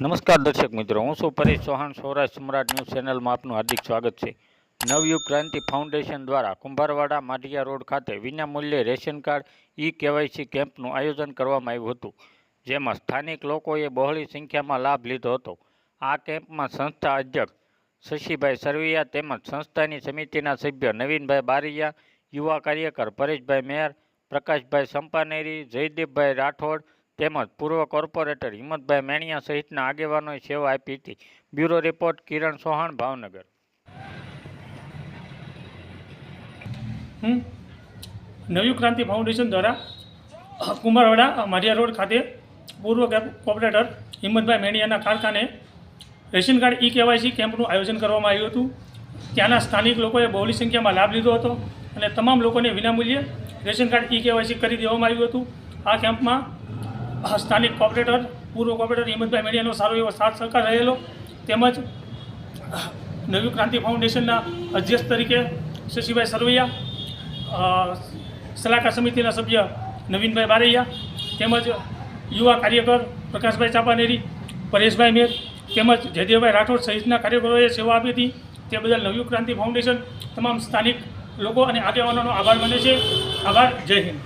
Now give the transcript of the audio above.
નમસ્કાર દર્શક મિત્રો, હું છું પરેશ ચૌહાણ, સૌરાષ્ટ્ર સમ્રાટ ન્યૂઝ ચેનલમાં આપનું હાર્દિક સ્વાગત છે. નવયુગ ક્રાંતિ ફાઉન્ડેશન દ્વારા કુંભારવાડા માઢિયા રોડ ખાતે વિનામૂલ્યે રેશન કાર્ડ ઈ કેવાયસી કેમ્પનું આયોજન કરવામાં આવ્યું હતું, જેમાં સ્થાનિક લોકોએ બહોળી સંખ્યામાં લાભ લીધો હતો. આ કેમ્પમાં સંસ્થા અધ્યક્ષ શશીભાઈ સરવૈયા તેમજ સંસ્થાની સમિતિના સભ્ય નવીનભાઈ બારૈયા, યુવા કાર્યકર પરેશભાઈ મેયર પ્રકાશભાઈ સંપાનેરી, જયદીપભાઈ રાઠોડ તેમજ પૂર્વ કોર્પોરેટર હિંમતભાઈ મેણિયા સહિતના આગેવાનોએ સેવા આપી હતી. Bureau report, Kiran Sohan, Bhavnagar. Navi Kranti foundation દ્વારા કુંભારવાડા, માઢિયા રોડ ખાતે પૂર્વ કોર્પોરેટર હિંમતભાઈ મેણિયાના કારખાને રેશન કાર્ડ ઈ કેવાયસી કેમ્પનું આયોજન કરવામાં આવ્યું હતું. ત્યાંના સ્થાનિક લોકોએ બહોળી સંખ્યામાં લાભ લીધો હતો અને તમામ લોકોને વિનામૂલ્યે રેશન કાર્ડ ઈ કેવાયસી કરી દેવામાં આવ્યું હતું. આ કેમ્પમાં સ્થાનિક કોર્પોરેટર, પૂર્વ કોર્પોરેટર હિંમતભાઈ મેડિયાનો સારો એવો સાથ સહકાર રહેલો. તેમજ નવી ક્રાંતિ ફાઉન્ડેશનના અધ્યક્ષ તરીકે શશીભાઈ સરવૈયા સલાહકાર સમિતિના સભ્ય નવીનભાઈ બારૈયા, તેમજ યુવા કાર્યકર પ્રકાશભાઈ ચાપાનેરી, પરેશભાઈ મેર, તેમજ જયદેવભાઈ રાઠોડ સહિતના કાર્યકરોએ સેવા આપી હતી. તે બદલ નવયુગ ક્રાંતિ ફાઉન્ડેશન તમામ સ્થાનિક લોકો અને આગેવાનોનો આભાર માને છે. આભાર. જય હિન્દ.